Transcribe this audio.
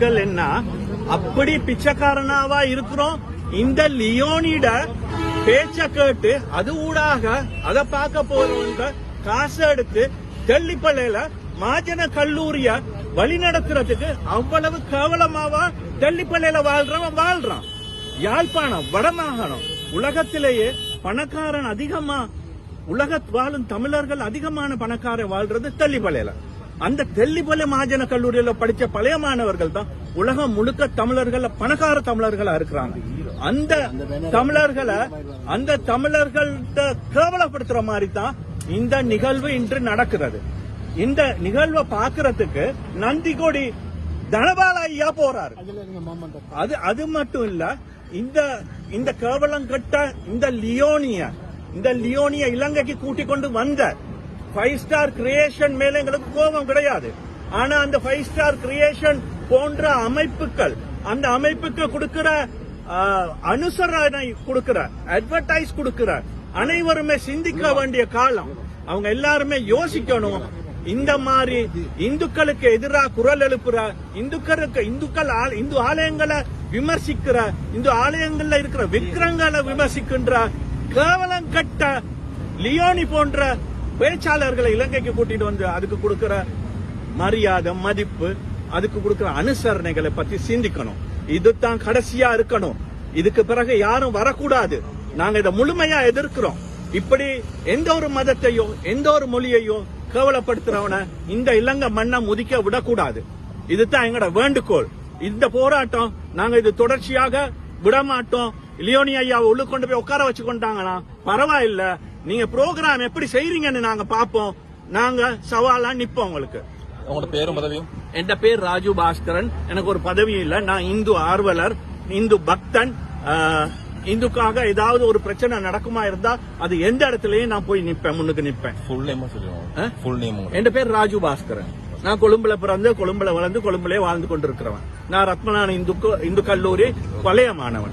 மக்கள் என்ன? அப்படி பிச்சைக்காரனாவா இருக்கிறோம்? இந்த லியோனிட பேச்ச கேட்டு அது ஊடாக அத பார்க்க போறவங்க காசு எடுத்து தெல்லிப்பள்ளையில மாஜன கல்லூரிய வழி நடத்துறதுக்கு அவ்வளவு கேவலமாவா தெல்லிப்பள்ளையில வாழ்றவன் வாழ்றான். யாழ்ப்பாணம் வடமாகாணம் உலகத்திலேயே பணக்காரன் அதிகமா உலக வாழும் தமிழர்கள் அதிகமான பணக்காரன் வாழ்றது தெல்லிப்பள்ளையில. அந்த தெல்லிப்பள்ளி மகாஜன கல்லூரியில படிச்ச பழைய மாணவர்கள் தான் உலகம் முழுக்க தமிழர்கள் பணக்கார தமிழர்களா இருக்கிறாங்க. அந்த தமிழர்களை அந்த தமிழர்கள்ட்ட கேவலப்படுத்துற மாதிரி தான் இந்த நிகழ்வு இன்று நடக்கிறது. இந்த நிகழ்வை பாக்குறதுக்கு நந்திகோடி தனபால ஐயா போறாரு. அது அது மட்டும் இல்ல இந்த இந்த கேவலம் கட்ட இந்த லியோனிய இந்த லியோனிய இலங்கைக்கு கூட்டிக் கொண்டு வந்த ஃபைவ் ஸ்டார் கிரியேஷன் மேல எங்களுக்கு கோபம் கிடையாது. ஆனா அந்த ஃபைவ் ஸ்டார் கிரியேஷன் போன்ற அமைப்புகள் அந்த அமைப்புக்கு கொடுக்கிற அனுசரணை கொடுக்கிற அட்வர்டைஸ் கொடுக்கிற அனைவருமே சிந்திக்க வேண்டிய காலம். அவங்க எல்லாருமே யோசிக்கணும். இந்த மாதிரி இந்துக்களுக்கு எதிராக குரல் எழுப்புற இந்துக்களுக்கு இந்துக்கள் இந்து ஆலயங்களை விமர்சிக்கிற இந்து ஆலயங்கள்ல இருக்கிற விக்கிரங்களை விமர்சிக்கின்ற கேவலம் கட்ட லியோனி போன்ற பேச்சாளர்களை இலங்கைக்கு கூட்டிட்டு வந்து அதுக்கு கொடுக்கிற மரியாதை மதிப்பு அதுக்கு கொடுக்கிற அனுசரணைகளை பத்தி சிந்திக்கணும். இதுதான் கடைசியா இருக்கணும். இதுக்கு பிறகு யாரும் வரக்கூடாது. நாங்க இதை முழுமையா எதிர்க்கிறோம். இப்படி எந்த ஒரு மதத்தையோ எந்த ஒரு மொழியையோ கேவலப்படுத்துறவன இந்த இலங்கை மண்ணை முதிக்க விடக்கூடாது. இதுதான் எங்களோட வேண்டுகோள். இந்த போராட்டம் நாங்க இது தொடர்ச்சியாக விடமாட்டோம். லியோனி ஐயாவை உள்ள கொண்டு போய் உட்கார வச்சு கொண்டாங்கன்னா பரவாயில்ல. நீங்க ப்ரோக்ராம் எப்படி செய்றீங்கன்னு நாங்க பாப்போம் நாங்க சவாலா நிப்போம் உங்களுக்கு. உங்களோட பேரும் பதவியும்? என் பேர் ராஜு பாஸ்கரன். எனக்கு ஒரு பதவி இல்ல. நான் இந்து ஆர்வலர் இந்து பக்தன். ஆஹ், இந்துக்காக ஏதாவது ஒரு பிரச்சனை நடக்குமா இருந்தா அது எந்த இடத்துலயும் நான் போய் நிப்பேன் முன்னுக்கு நிப்பேன். ஃபுல் நேம் ஆ? சொல்லுவாங்க ஃபுல் நேம் என் பேர் ராஜு பாஸ்கரன். நான் கொழும்புல பிறந்து கொழும்புல வளர்ந்து கொழும்புலே வாழ்ந்து கொண்டிருக்கிறவன். நான் ரத்மநாத இந்து இந்து கல்லூரி பழைய மாணவன்.